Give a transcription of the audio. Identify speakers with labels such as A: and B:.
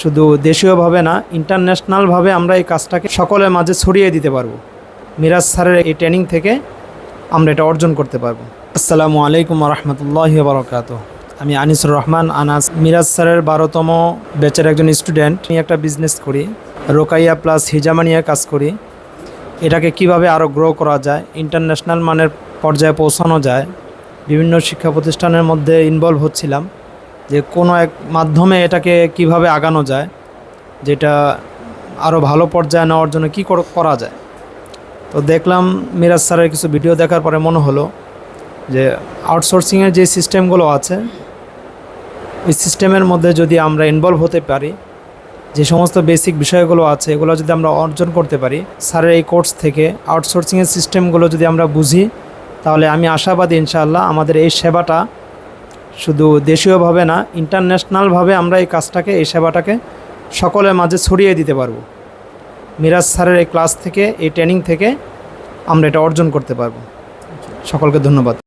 A: শুধু দেশীয়ভাবে না ইন্টারন্যাশনালভাবে আমরা এই কাজটাকে সকলের মাঝে ছড়িয়ে দিতে পারব। মিরাজ স্যারের এই ট্রেনিং থেকে আমরা এটা অর্জন করতে পারব। আসসালামু আলাইকুম রহমতুল্লাহ বরকাত আমি আনিসুর রহমান, আনাস। মিরাজ স্যারের বারোতম ব্যাচের একজন স্টুডেন্ট আমি একটা বিজনেস করি, রোকাইয়া প্লাস হিজামা নিয়ে কাজ করি। এটাকে কীভাবে আরও গ্রো করা যায় ইন্টারন্যাশনাল মানের পর্যায়ে পৌঁছানো যায়, বিভিন্ন শিক্ষা প্রতিষ্ঠানের মধ্যে ইনভলভ হচ্ছিলাম। যে কোনো এক মাধ্যমে এটাকে কীভাবে আগানো যায়, যেটা আরও ভালো পর্যায়ে নেওয়ার জন্য কী করা যায়। তো দেখলাম মিরাজ স্যারের কিছু ভিডিও দেখার পরে মনে হলো যে আউটসোর্সিংয়ের যে সিস্টেমগুলো আছে ওই সিস্টেমের মধ্যে যদি আমরা ইনভলভ হতে পারি, যে সমস্ত বেসিক বিষয়গুলো আছে, এগুলো যদি আমরা অর্জন করতে পারি, স্যারের এই কোর্স থেকে আউটসোর্সিংয়ের সিস্টেমগুলো যদি আমরা বুঝি, তাহলে আমি আশাবাদী ইনশাআল্লাহ আমাদের এই সেবাটা শুধু দেশীয়ভাবে না ইন্টারন্যাশনালভাবে আমরা এই কাজটাকে, এই সেবাটাকে সকলের মাঝে ছড়িয়ে দিতে পারব। মিরাজ স্যারের এই ক্লাস থেকে, এই ট্রেনিং থেকে আমরা এটা অর্জন করতে পারব। সকলকে ধন্যবাদ।